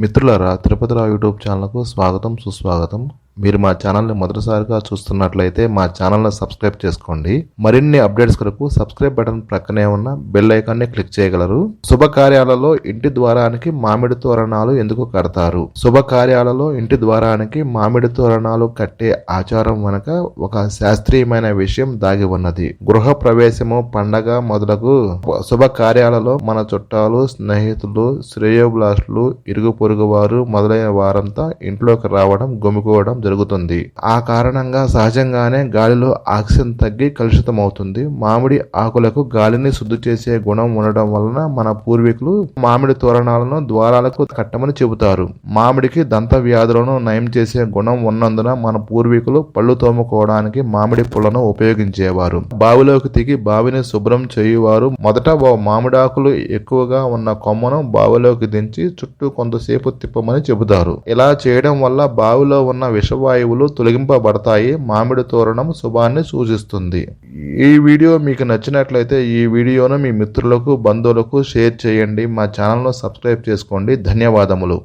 మిత్రులారా తిరుపతిరావు యూట్యూబ్ ఛానల్కు స్వాగతం సుస్వాగతం. మీరు మా ఛానల్ని మొదటిసారిగా చూస్తున్నట్లయితే మా ఛానల్ని సబ్స్క్రైబ్ చేసుకోండి. మరిన్ని అప్డేట్స్ కొరకు సబ్స్క్రైబ్ బటన్ ప్రక్కనే ఉన్న బెల్ ఐకాన్ని క్లిక్ చేయగలరు. శుభకార్యాలలో ఇంటి ద్వారానికి మామిడి తోరణాలు ఎందుకు కడతారు? శుభకార్యాలలో ఇంటి ద్వారానికి మామిడి తోరణాలు కట్టే ఆచారం వెనక ఒక శాస్త్రీయమైన విషయం దాగి ఉన్నది. గృహ ప్రవేశము పండగ మొదలగు శుభకార్యాలలో మన చుట్టాలు స్నేహితులు శ్రేయోభిలాషులు ఇరుగు పొరుగు వారు మొదలైన వారంతా ఇంట్లోకి రావడం గుమికోవడం జరుగుతుంది ఆ కారణంగా సహజంగానే గాలిలో ఆక్సిజన్ తగ్గి కలుషితమవుతుంది. మామిడి ఆకులకు గాలిని శుద్ధి చేసే గుణం ఉండడం వలన మన పూర్వీకులు మామిడి తోరణాలను ద్వారాలకు కట్టమని చెబుతారు. మామిడికి దంత వ్యాధులను నయం చేసే గుణం ఉన్నందున మన పూర్వీకులు పళ్ళు తోముకోవడానికి మామిడి పుల్లను ఉపయోగించేవారు. బావిలోకి దిగి బావిని శుభ్రం చేయువారు మొదట మామిడాకులు ఎక్కువగా ఉన్న కొమ్మను బావిలోకి దించి చుట్టూ కొంతసేపు తిప్పమని చెబుతారు. ఇలా చేయడం వల్ల బావిలో ఉన్న విషవాయువులు తొలగింపబడతాయి. మామిడి తోరణం శుభాన్ని సూచిస్తుంది. ఈ వీడియో మీకు నచ్చినట్లయితే ఈ వీడియోను మీ మిత్రులకు బంధువులకు షేర్ చేయండి. మా ఛానల్ను సబ్స్క్రైబ్ చేసుకోండి. ధన్యవాదములు.